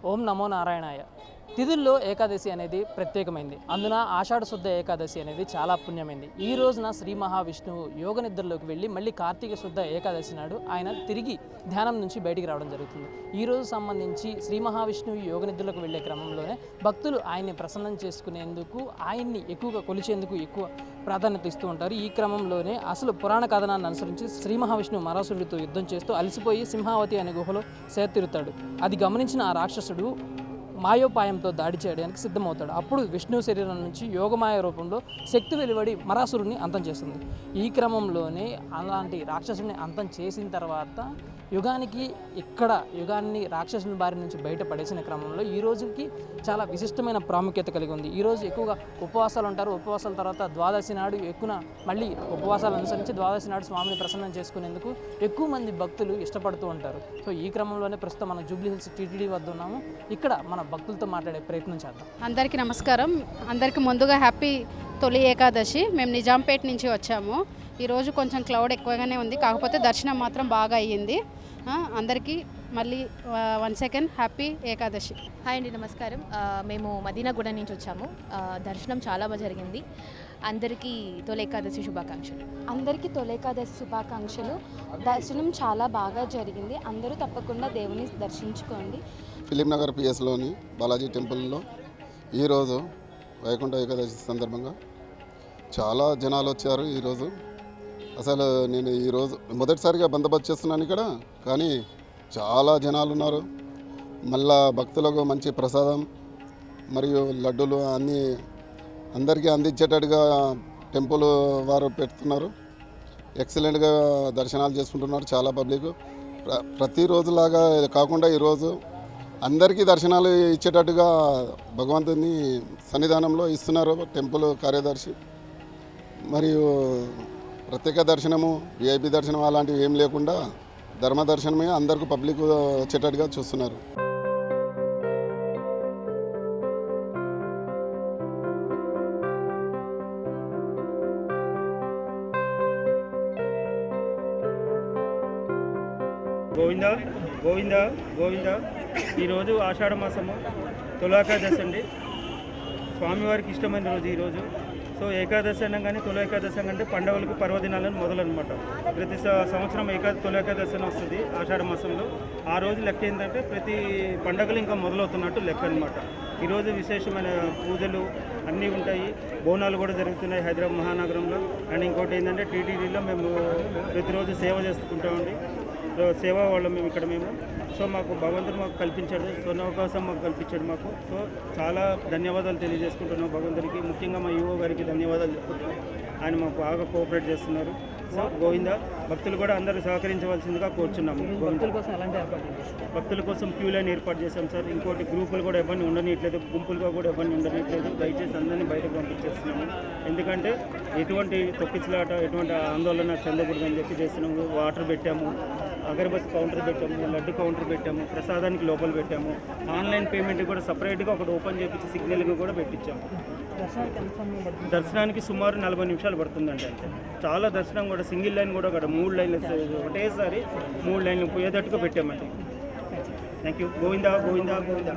ഓം നമോ നാരായണായ. తిథుల్లో ఏకాదశి అనేది ప్రత్యేకమైంది. అందున ఆషాఢ శుద్ధ ఏకాదశి అనేది చాలా పుణ్యమైంది. ఈ రోజున శ్రీ మహావిష్ణువు యోగ నిద్రలోకి వెళ్ళి మళ్ళీ కార్తీక శుద్ధ ఏకాదశి నాడు ఆయన తిరిగి ధ్యానం నుంచి బయటికి రావడం జరుగుతుంది. ఈ రోజు సంబంధించి శ్రీ మహావిష్ణువు యోగ నిద్రలోకి వెళ్ళే క్రమంలోనే భక్తులు ఆయన్ని ప్రసన్నం చేసుకునేందుకు ఆయన్ని ఎక్కువగా కొలిచేందుకు ఎక్కువ ప్రాధాన్యత ఇస్తూ ఉంటారు. ఈ క్రమంలోనే అసలు పురాణ కథనాన్ని అనుసరించి శ్రీ మహావిష్ణువు మరాసుడితో యుద్ధం చేస్తూ అలసిపోయి సింహావతి అనే గుహలో సేతిరుతాడు అది గమనించిన ఆ రాక్షసుడు మాయోపాయంతో దాడి చేయడానికి సిద్ధమవుతాడు. అప్పుడు విష్ణు శరీరం నుంచి యోగమాయ రూపంలో శక్తి వెలువడి మరాసురుడిని అంతం చేస్తుంది. ఈ క్రమంలోనే అలాంటి రాక్షసుని అంతం చేసిన తర్వాత యుగానికి ఇక్కడ యుగాన్ని రాక్షసుని బారి నుంచి బయటపడేసిన క్రమంలో ఈ రోజుకి చాలా విశిష్టమైన ప్రాముఖ్యత కలిగి ఉంది. ఈరోజు ఎక్కువగా ఉపవాసాలు ఉంటారు. ఉపవాసాల తర్వాత ద్వాదశి నాడు ఎక్కువ మళ్ళీ ఉపవాసాలు అనుసరించి ద్వాదశి నాడు స్వామిని ప్రసన్నం చేసుకునేందుకు ఎక్కువ మంది భక్తులు ఇష్టపడుతూ ఉంటారు. సో ఈ క్రమంలోనే ప్రస్తుతం మనం జూబ్లీ హిల్స్ టీటీడీ వద్ద ఉన్నాము. ఇక్కడ మన భక్తులతో మాట్లాడే ప్రయత్నం చేద్దాం. అందరికీ నమస్కారం. అందరికీ ముందుగా హ్యాపీ తొలి ఏకాదశి. మేము నిజాంపేట నుంచి వచ్చాము. ఈరోజు కొంచెం క్లౌడ్ ఎక్కువగానే ఉంది. కాకపోతే దర్శనం మాత్రం బాగా అయ్యింది. అందరికీ మళ్ళీ one second happy Ekadashi. Hi అండి నమస్కారం. ఆ, మేము మదీనాగూడ నుంచి వచ్చాము. ఆ, దర్శనం చాలా బాగా జరిగింది. అందరికీ తొలి ఏకాదశి శుభాకాంక్షలు. అందరికీ తొలేకాదశి శుభాకాంక్షలు. దర్శనం చాలా బాగా జరిగింది. అందరూ తప్పకుండా దేవుని దర్శించుకోండి. ఫిలింనగర్ పిఎస్లోని బాలాజీ టెంపుల్లో ఈరోజు వైకుంఠ ఏకాదశి సందర్భంగా చాలా జనాలు వచ్చారు ఈరోజు. అసలు నేను ఈరోజు మొదటిసారిగా బందోబస్తు చేస్తున్నాను ఇక్కడ కానీ చాలా జనాలు ఉన్నారు. మళ్ళా భక్తులకు మంచి ప్రసాదం మరియు లడ్డూలు అన్నీ అందరికీ అందించేటట్టుగా టెంపుల్ వారు పెడుతున్నారు. ఎక్సలెంట్గా దర్శనాలు చేసుకుంటున్నారు చాలా పబ్లిక్. ప్ర ప్రతిరోజులాగా కాకుండా ఈరోజు అందరికీ దర్శనాలు ఇచ్చేటట్టుగా భగవంతుని సన్నిధానంలో ఇస్తున్నారు టెంపుల్ కార్యదర్శి. మరియు ప్రత్యేక దర్శనము విఐపి దర్శనం అలాంటివి ఏం లేకుండా ధర్మ దర్శనమే అందరికీ పబ్లిక్ వచ్చేటట్టుగా చూస్తున్నారు. గోవింద గోవింద గోవింద. ఈరోజు ఆషాఢ మాసము తులాకాదశి అండి. స్వామివారికి ఇష్టమైన రోజు ఈరోజు. సో ఏకాదశి అనగానే తుల ఏకాదశి అంటే పండుగలకు పర్వదినాలను మొదలనమాట. ప్రతి సంవత్సరం ఏకా తుల ఏకాదశి అని వస్తుంది ఆషాఢ మాసంలో. ఆ రోజు లెక్క ఏంటంటే ప్రతి పండగలు ఇంకా మొదలవుతున్నట్టు లెక్క అనమాట ఈరోజు విశేషమైన పూజలు అన్నీ ఉంటాయి. బోనాలు కూడా జరుగుతున్నాయి హైదరాబాద్ మహానగరంలో. అండ్ ఇంకోటి ఏంటంటే టీటీడీలో మేము ప్రతిరోజు సేవ చేసుకుంటామండి సేవా వాళ్ళం మేము ఇక్కడ మేము. సో మాకు భగవంతుడు మాకు కల్పించాడు. సో అవకాశం మాకు కల్పించాడు మాకు. సో చాలా ధన్యవాదాలు తెలియజేసుకుంటున్నాం భగవంతుడికి. ముఖ్యంగా మా యువ గారికి ధన్యవాదాలు చెప్పుకుంటున్నాం. ఆయన మాకు బాగా కోఆపరేట్ చేస్తున్నారు. సో గోవింద భక్తులు కూడా అందరూ సహకరించవలసిందిగా కోరుచున్నాము. భక్తుల కోసం క్యూ లైన్ ఏర్పాటు చేశాం సార్. ఇంకోటి గ్రూపులు కూడా ఎవరిని ఉండనియట్లేదు. గుంపులుగా కూడా ఎవరిని ఉండనియట్లేదు. దయచేసి అందరినీ బయటకు పంపించేస్తున్నాము. ఎందుకంటే ఎటువంటి తొక్కిసలాట ఎటువంటి ఆందోళన చెందకూడదని చెప్పి చేస్తున్నాము. వాటర్ పెట్టాము. అగరబత్తి కౌంటర్ పెట్టాము లడ్డు కౌంటర్ పెట్టాము ప్రసాదానికి లోపల పెట్టాము. ఆన్లైన్ పేమెంట్ కూడా సపరేట్గా ఒకటి ఓపెన్ చేపించి సిగ్నల్గా కూడా పెట్టించాము. దర్శనానికి సుమారు నలభై నిమిషాలు పడుతుందండి అంటే చాలా దర్శనం కూడా సింగిల్ లైన్ కూడా అక్కడ మూడు లైన్లు ఒకటేసారి మూడు లైన్లు పోయేటట్టుగా పెట్టామండి. Thank you Govinda Govinda Govinda.